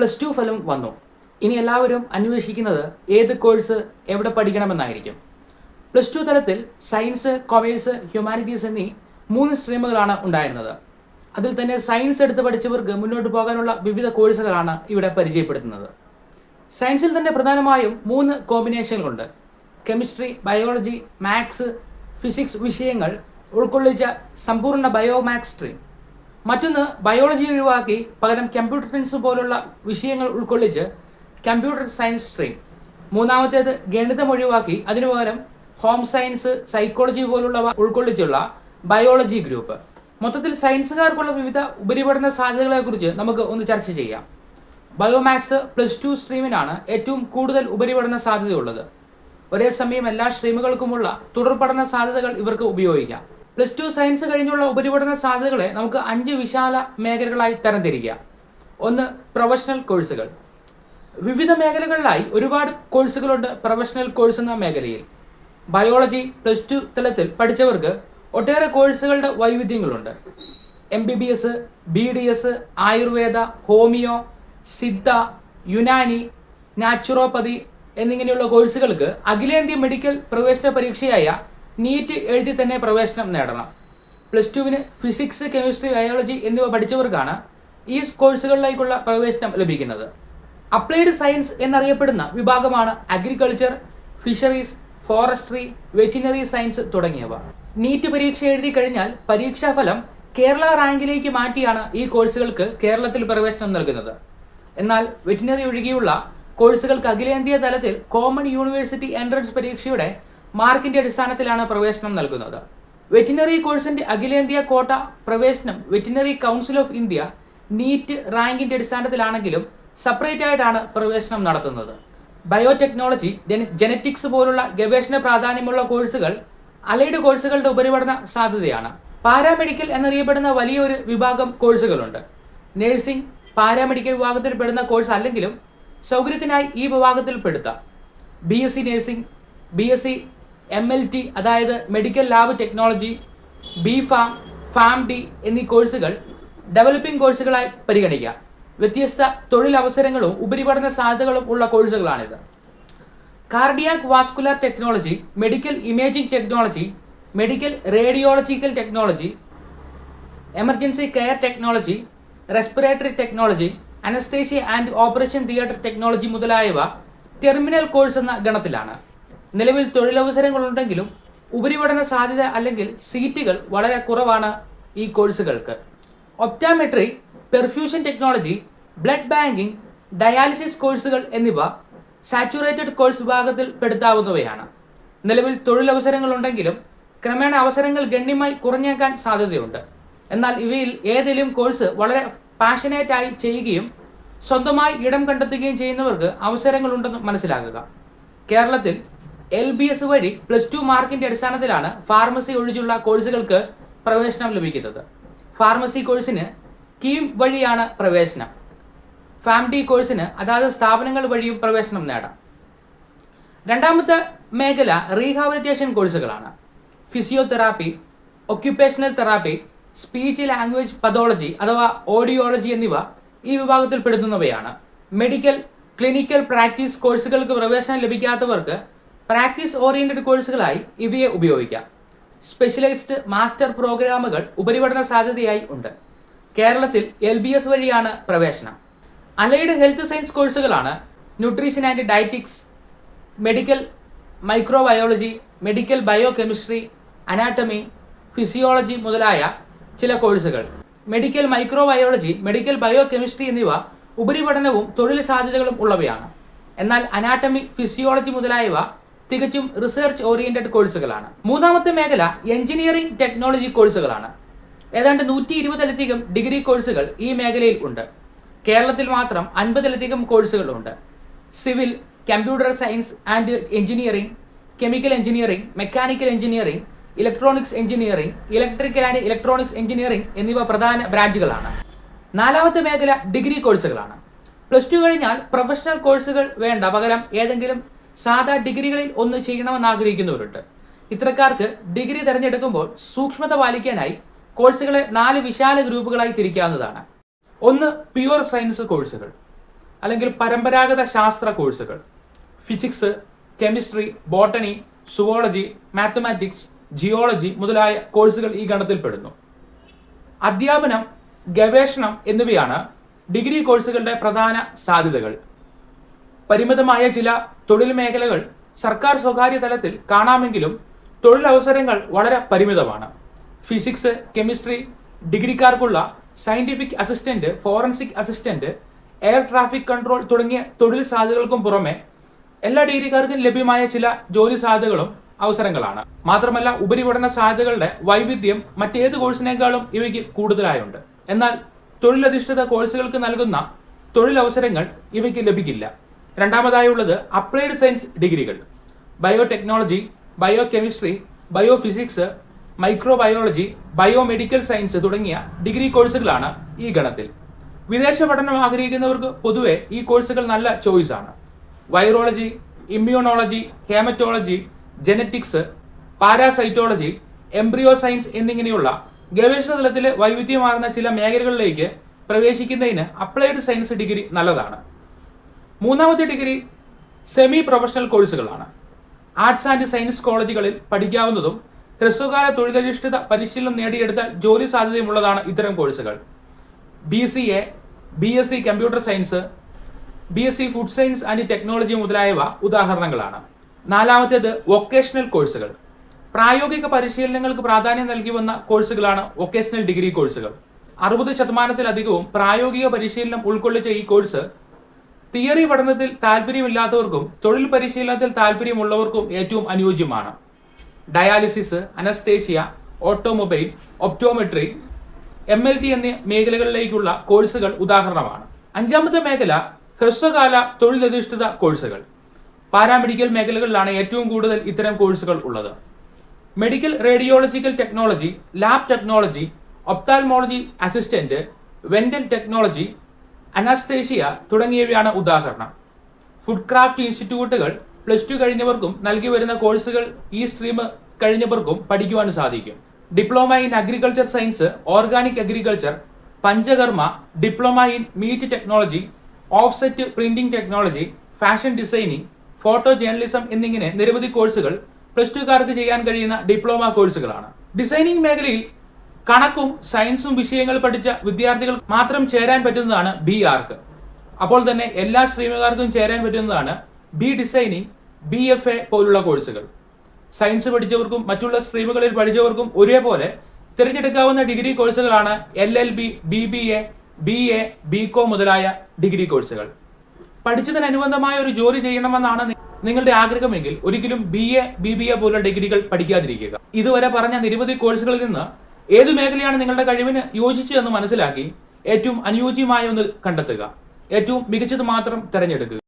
Plus two ഫലം വന്നു. ഇനി എല്ലാവരും അന്വേഷിക്കുന്നത് ഏത് കോഴ്സ് എവിടെ പഠിക്കണമെന്നായിരിക്കും. പ്ലസ് ടു തലത്തിൽ സയൻസ് കൊമേഴ്സ് ഹ്യൂമാനിറ്റീസ് എന്നീ മൂന്ന് സ്ട്രീമുകളാണ് ഉണ്ടായിരുന്നത്. അതിൽ തന്നെ സയൻസ് എടുത്ത് പഠിച്ചവർക്ക് മുന്നോട്ട് പോകാനുള്ള വിവിധ കോഴ്സുകളാണ് ഇവിടെ പരിചയപ്പെടുത്തുന്നത്. സയൻസിൽ തന്നെ പ്രധാനമായും മൂന്ന് കോമ്പിനേഷനുകളുണ്ട് കെമിസ്ട്രി ബയോളജി മാത്സ് ഫിസിക്സ് വിഷയങ്ങൾ ഉൾക്കൊള്ളിച്ച സമ്പൂർണ ബയോമാക്സ് സ്ട്രീം മറ്റൊന്ന് ബയോളജി ഒഴിവാക്കി പകരം കമ്പ്യൂട്ടർ സയൻസ് പോലുള്ള വിഷയങ്ങൾ ഉൾക്കൊള്ളിച്ച് കമ്പ്യൂട്ടർ സയൻസ് സ്ട്രീം മൂന്നാമത്തേത് ഗണിതം ഒഴിവാക്കി അതിനു പകരം ഹോം സയൻസ് സൈക്കോളജി പോലുള്ളവ ഉൾക്കൊള്ളിച്ചുള്ള ബയോളജി ഗ്രൂപ്പ് മൊത്തത്തിൽ സയൻസുകാർക്കുള്ള വിവിധ ഉപരിപഠന സാധ്യതകളെക്കുറിച്ച് നമുക്ക് ഒന്ന് ചർച്ച ചെയ്യാം. ബയോമാക്സ് പ്ലസ് ടു സ്ട്രീമിനാണ് ഏറ്റവും കൂടുതൽ ഉപരിപഠന സാധ്യതയുള്ളത്. ഒരേ സമയം എല്ലാ സ്ട്രീമുകൾക്കുമുള്ള തുടർ പഠന സാധ്യതകൾ ഇവർക്ക് ഉപയോഗിക്കാം. പ്ലസ് ടു സയൻസ് കഴിഞ്ഞുള്ള ഉപരിപഠന സാധ്യതകളെ നമുക്ക് അഞ്ച് വിശാല മേഖലകളായി തരംതിരിക്കാം. ഒന്ന് പ്രൊഫഷണൽ കോഴ്സുകൾ. വിവിധ മേഖലകളിലായി ഒരുപാട് കോഴ്സുകളുണ്ട് പ്രൊഫഷണൽ കോഴ്സ് എന്ന മേഖലയിൽ. ബയോളജി പ്ലസ് ടു തലത്തിൽ പഠിച്ചവർക്ക് ഒട്ടേറെ കോഴ്സുകളുടെ വൈവിധ്യങ്ങളുണ്ട്. M B B S B D S ayurveda homeo Siddha Unani naturopathy എന്നിങ്ങനെയുള്ള കോഴ്സുകൾക്ക് അഖിലേന്ത്യ മെഡിക്കൽ പ്രവേശന പരീക്ഷയായ നീറ്റ് എഴുതി തന്നെ പ്രവേശനം നേടണം. പ്ലസ് ടുവിന് ഫിസിക്സ് കെമിസ്ട്രി ബയോളജി എന്നിവ പഠിച്ചവർക്കാണ് ഈ കോഴ്സുകളിലേക്കുള്ള പ്രവേശനം ലഭിക്കുന്നത്. അപ്ലൈഡ് സയൻസ് എന്നറിയപ്പെടുന്ന വിഭാഗമാണ് agriculture fisheries forestry veterinary science തുടങ്ങിയവ. നീറ്റ് പരീക്ഷ എഴുതി കഴിഞ്ഞാൽ പരീക്ഷാഫലം കേരള റാങ്കിലേക്ക് മാറ്റിയാണ് ഈ കോഴ്സുകൾക്ക് കേരളത്തിൽ പ്രവേശനം നൽകുന്നത്. എന്നാൽ വെറ്റിനറി ഒഴികെയുള്ള കോഴ്സുകൾക്ക് അഖിലേന്ത്യാ തലത്തിൽ കോമൺ യൂണിവേഴ്സിറ്റി എൻട്രൻസ് പരീക്ഷയുടെ മാർക്കിന്റെ അടിസ്ഥാനത്തിലാണ് പ്രവേശനം നൽകുന്നത്. വെറ്റിനറി കോഴ്സിന്റെ അഖിലേന്ത്യാ കോട്ട പ്രവേശനം veterinary council of India NEET റാങ്കിന്റെ അടിസ്ഥാനത്തിലാണെങ്കിലും സെപ്പറേറ്റ് ആയിട്ടാണ് പ്രവേശനം നടത്തുന്നത്. ബയോടെക്നോളജി ജനറ്റിക്സ് പോലുള്ള ഗവേഷണ പ്രാധാന്യമുള്ള കോഴ്സുകൾ അലൈഡ് കോഴ്സുകളുടെ ഉപരിപഠന സാധ്യതയാണ്. പാരാമെഡിക്കൽ എന്നറിയപ്പെടുന്ന വലിയൊരു വിഭാഗം കോഴ്സുകളുണ്ട്. നഴ്സിംഗ് പാരാമെഡിക്കൽ വിഭാഗത്തിൽ പെടുന്ന കോഴ്സ് അല്ലെങ്കിലും സൗകര്യത്തിനായി ഈ വിഭാഗത്തിൽ പെടുത്താം. B S C nursing B S C M L T അതായത് medical lab technology B pharm pharm D എന്നീ കോഴ്സുകൾ ഡെവലപ്പിംഗ് കോഴ്സുകളായി പരിഗണിക്കാം. വ്യത്യസ്ത തൊഴിലവസരങ്ങളും ഉപരിപഠന സാധ്യതകളും ഉള്ള കോഴ്സുകളാണിത് cardiac vascular technology medical imaging technology medical radiological technology emergency care technology respiratory technology anaesthesia and operation theatre technology മുതലായവ ടെർമിനൽ കോഴ്സ് എന്ന ഗണത്തിലാണ്. നിലവിൽ തൊഴിലവസരങ്ങളുണ്ടെങ്കിലും ഉപരിപഠന സാധ്യത അല്ലെങ്കിൽ സീറ്റുകൾ വളരെ കുറവാണ് ഈ കോഴ്സുകൾക്ക്. Optometry perfusion technology blood banking dialysis കോഴ്സുകൾ എന്നിവ സാച്ചുറേറ്റഡ് കോഴ്സ് വിഭാഗത്തിൽ പെടുത്താവുന്നവയാണ്. നിലവിൽ തൊഴിലവസരങ്ങളുണ്ടെങ്കിലും ക്രമേണ അവസരങ്ങൾ ഗണ്യമായി കുറഞ്ഞേക്കാൻ സാധ്യതയുണ്ട്. എന്നാൽ ഇവയിൽ ഏതെങ്കിലും കോഴ്സ് വളരെ പാഷനേറ്റായി ചെയ്യുകയും സ്വന്തമായി ഇടം കണ്ടെത്തുകയും ചെയ്യുന്നവർക്ക് അവസരങ്ങളുണ്ടെന്ന് മനസ്സിലാക്കുക. കേരളത്തിൽ എൽ ബി എസ് വഴി പ്ലസ് ടു മാർക്കിന്റെ അടിസ്ഥാനത്തിലാണ് ഫാർമസി ഒഴിച്ചുള്ള കോഴ്സുകൾക്ക് പ്രവേശനം ലഭിക്കുന്നത്. ഫാർമസി കോഴ്സിന് കീം വഴിയാണ് പ്രവേശനം. ഫാം ഡി കോഴ്സിന് അതാത് സ്ഥാപനങ്ങൾ വഴിയും പ്രവേശനം നേടാം. രണ്ടാമത്തെ മേഖല റീഹാബിലിറ്റേഷൻ കോഴ്സുകളാണ്. Physiotherapy occupational therapy speech language pathology അഥവാ ഓഡിയോളജി എന്നിവ ഈ വിഭാഗത്തിൽ പെടുത്തുന്നവയാണ്. മെഡിക്കൽ ക്ലിനിക്കൽ പ്രാക്ടീസ് കോഴ്സുകൾക്ക് പ്രവേശനം ലഭിക്കാത്തവർക്ക് പ്രാക്ടീസ് ഓറിയന്റഡ് കോഴ്സുകളായി ഇവയെ ഉപയോഗിക്കാം. സ്പെഷ്യലൈസ്ഡ് മാസ്റ്റർ പ്രോഗ്രാമുകൾ ഉപരിപഠന സാധ്യതയായി ഉണ്ട്. കേരളത്തിൽ എൽ ബി എസ് വഴിയാണ് പ്രവേശനം. അലൈഡ് ഹെൽത്ത് സയൻസ് കോഴ്സുകളാണ് nutrition and dietetics medical microbiology medical bio anatomy physiology മുതലായ ചില കോഴ്സുകൾ. Medical microbiology medical bio chemistry എന്നിവ ഉപരിപഠനവും തൊഴിൽ സാധ്യതകളും ഉള്ളവയാണ്. എന്നാൽ അനാട്ടമി ഫിസിയോളജി മുതലായവ തികച്ചും റിസർച്ച് ഓറിയന്റഡ് കോഴ്സുകളാണ് മൂന്നാമത്തെ മേഖല എഞ്ചിനീയറിംഗ് ടെക്നോളജി കോഴ്സുകളാണ് ഏതാണ്ട് നൂറ്റി ഇരുപതിലധികം ഡിഗ്രി കോഴ്സുകൾ ഈ മേഖലയിൽ ഉണ്ട്. കേരളത്തിൽ മാത്രം അൻപതിലധികം കോഴ്സുകളുണ്ട് civil computer science and engineering chemical engineering mechanical engineering electronics engineering electrical and electronics engineering എന്നിവ പ്രധാന ബ്രാഞ്ചുകളാണ് നാലാമത്തെ മേഖല ഡിഗ്രി കോഴ്സുകളാണ് പ്ലസ് ടു കഴിഞ്ഞാൽ പ്രൊഫഷണൽ കോഴ്സുകൾ വേണ്ട പകരം ഏതെങ്കിലും സാധാ ഡിഗ്രികളിൽ ഒന്ന് ചെയ്യണമെന്ന് ആഗ്രഹിക്കുന്നവരുണ്ട്. ഇത്തരക്കാർക്ക് ഡിഗ്രി തിരഞ്ഞെടുക്കുമ്പോൾ സൂക്ഷ്മത പാലിക്കാനായി കോഴ്സുകളെ നാല് വിശാല ഗ്രൂപ്പുകളായി തിരിക്കാവുന്നതാണ്. ഒന്ന് പ്യുവർ സയൻസ് കോഴ്സുകൾ അല്ലെങ്കിൽ പരമ്പരാഗത ശാസ്ത്ര കോഴ്സുകൾ. Physics chemistry botany zoology mathematics geology മുതലായ കോഴ്സുകൾ ഈ ഗണത്തിൽപ്പെടുന്നു അധ്യാപനം ഗവേഷണം എന്നിവയാണ് ഡിഗ്രി കോഴ്സുകളുടെ പ്രധാന സാധ്യതകൾ. പരിമിതമായ ചില തൊഴിൽ മേഖലകൾ സർക്കാർ സ്വകാര്യ തലത്തിൽ കാണാമെങ്കിലും തൊഴിലവസരങ്ങൾ വളരെ പരിമിതമാണ്. Physics chemistry ഡിഗ്രിക്കാർക്കുള്ള scientific assistant forensic assistant air traffic control തുടങ്ങിയ തൊഴിൽ സാധ്യതകൾക്കും പുറമെ എല്ലാ ഡിഗ്രിക്കാർക്കും ലഭ്യമായ ചില ജോലി സാധ്യതകളും അവസരങ്ങളാണ്. മാത്രമല്ല ഉപരിപഠന സാധ്യതകളുടെ വൈവിധ്യം മറ്റേത് കോഴ്സിനേക്കാളും ഇവയ്ക്ക് കൂടുതലായുണ്ട്. എന്നാൽ തൊഴിലധിഷ്ഠിത കോഴ്സുകൾക്ക് നൽകുന്ന തൊഴിലവസരങ്ങൾ ഇവയ്ക്ക് ലഭിക്കില്ല. രണ്ടാമതായുള്ളത് applied science ഡിഗ്രികൾ. Biotechnology bio chemistry bio physics microbiology biomedical science തുടങ്ങിയ ഡിഗ്രി കോഴ്സുകളാണ് ഈ ഗണത്തിൽ. വിദേശ പഠനം ആഗ്രഹിക്കുന്നവർക്ക് പൊതുവെ ഈ കോഴ്സുകൾ നല്ല ചോയ്സ് ആണ്. Virology immunology haematology genetics parasitology embryo science എന്നിങ്ങനെയുള്ള ഗവേഷണ തലത്തിലെ വൈവിധ്യമാർന്ന ചില മേഖലകളിലേക്ക് പ്രവേശിക്കുന്നതിന് അപ്ലൈഡ് സയൻസ് ഡിഗ്രി നല്ലതാണ്. മൂന്നാമത്തെ ഡിഗ്രി സെമി പ്രൊഫഷണൽ കോഴ്സുകളാണ് ആർട്സ് ആൻഡ് സയൻസ് കോളേജുകളിൽ പഠിക്കാവുന്നതും ഹ്രസ്വകാല തൊഴിലധിഷ്ഠിത പരിശീലനം നേടിയെടുത്താൽ ജോലി സാധ്യതയുമുള്ളതാണ് ഇത്തരം കോഴ്സുകൾ B C A B S C computer science B S C food science and technology മുതലായവ ഉദാഹരണങ്ങളാണ്. നാലാമത്തേത് വൊക്കേഷണൽ കോഴ്സുകൾ പ്രായോഗിക പരിശീലനങ്ങൾക്ക് പ്രാധാന്യം നൽകി വന്ന കോഴ്സുകളാണ് വൊക്കേഷണൽ ഡിഗ്രി കോഴ്സുകൾ അറുപത് ശതമാനത്തിലധികവും പ്രായോഗിക പരിശീലനം ഉൾക്കൊള്ളിച്ച ഈ കോഴ്സ് തിയറി പഠനത്തിൽ താല്പര്യമില്ലാത്തവർക്കും തൊഴിൽ പരിശീലനത്തിൽ താല്പര്യമുള്ളവർക്കും ഏറ്റവും അനുയോജ്യമാണ്. Dialysis anaesthesia automobile optometry M L T എന്നീ മേഖലകളിലേക്കുള്ള കോഴ്സുകൾ ഉദാഹരണമാണ്. അഞ്ചാമത്തെ മേഖല ഹ്രസ്വകാല തൊഴിലധിഷ്ഠിത കോഴ്സുകൾ. പാരാമെഡിക്കൽ മേഖലകളിലാണ് ഏറ്റവും കൂടുതൽ ഇത്തരം കോഴ്സുകൾ ഉള്ളത്. Medical radiological technology lab technology ophthalmology assistant dental technology anaesthesia തുടങ്ങിയവയാണ് ഉദാഹരണം. ഫുഡ് ക്രാഫ്റ്റ് ഇൻസ്റ്റിറ്റ്യൂട്ടുകൾ പ്ലസ് ടു കഴിഞ്ഞവർക്കും നൽകി വരുന്ന കോഴ്സുകൾ ഈ സ്ട്രീം കഴിഞ്ഞവർക്കും പഠിക്കുവാൻ സാധിക്കും. Diploma in agriculture science organic agriculture panchakarma diploma in meat technology offset printing technology fashion designing photo journalism എന്നിങ്ങനെ നിരവധി കോഴ്സുകൾ പ്ലസ് ടുക്കാർക്ക് ചെയ്യാൻ കഴിയുന്ന ഡിപ്ലോമ കോഴ്സുകളാണ്. ഡിസൈനിങ് മേഖലയിൽ കണക്കും സയൻസും വിഷയങ്ങൾ പഠിച്ച വിദ്യാർത്ഥികൾ മാത്രം ചേരാൻ പറ്റുന്നതാണ് ബി ആർക്ക് അപ്പോൾ തന്നെ എല്ലാ സ്ട്രീമുകാർക്കും ചേരാൻ പറ്റുന്നതാണ് B designing B F A പോലുള്ള കോഴ്സുകൾ സയൻസ് പഠിച്ചവർക്കും മറ്റുള്ള സ്ട്രീമുകളിൽ പഠിച്ചവർക്കും ഒരേപോലെ തിരഞ്ഞെടുക്കാവുന്ന ഡിഗ്രി കോഴ്സുകളാണ് L L B B B A B A B com മുതലായ ഡിഗ്രി കോഴ്സുകൾ പഠിച്ചതിനനുബന്ധമായ ഒരു ജോലി ചെയ്യണമെന്നാണ് നിങ്ങളുടെ ആഗ്രഹമെങ്കിൽ ഒരിക്കലും B A B B A പോലുള്ള ഡിഗ്രികൾ പഠിക്കാതിരിക്കുക. ഇതുവരെ പറഞ്ഞ നിരവധി കോഴ്സുകളിൽ നിന്ന് ഏത് മേഖലയാണ് നിങ്ങളുടെ കഴിവിന് യോജിച്ചതെന്ന് മനസ്സിലാക്കി ഏറ്റവും അനുയോജ്യമായ ഒന്ന് കണ്ടെത്തുക. ഏറ്റവും മികച്ചത് മാത്രം തിരഞ്ഞെടുക്കുക.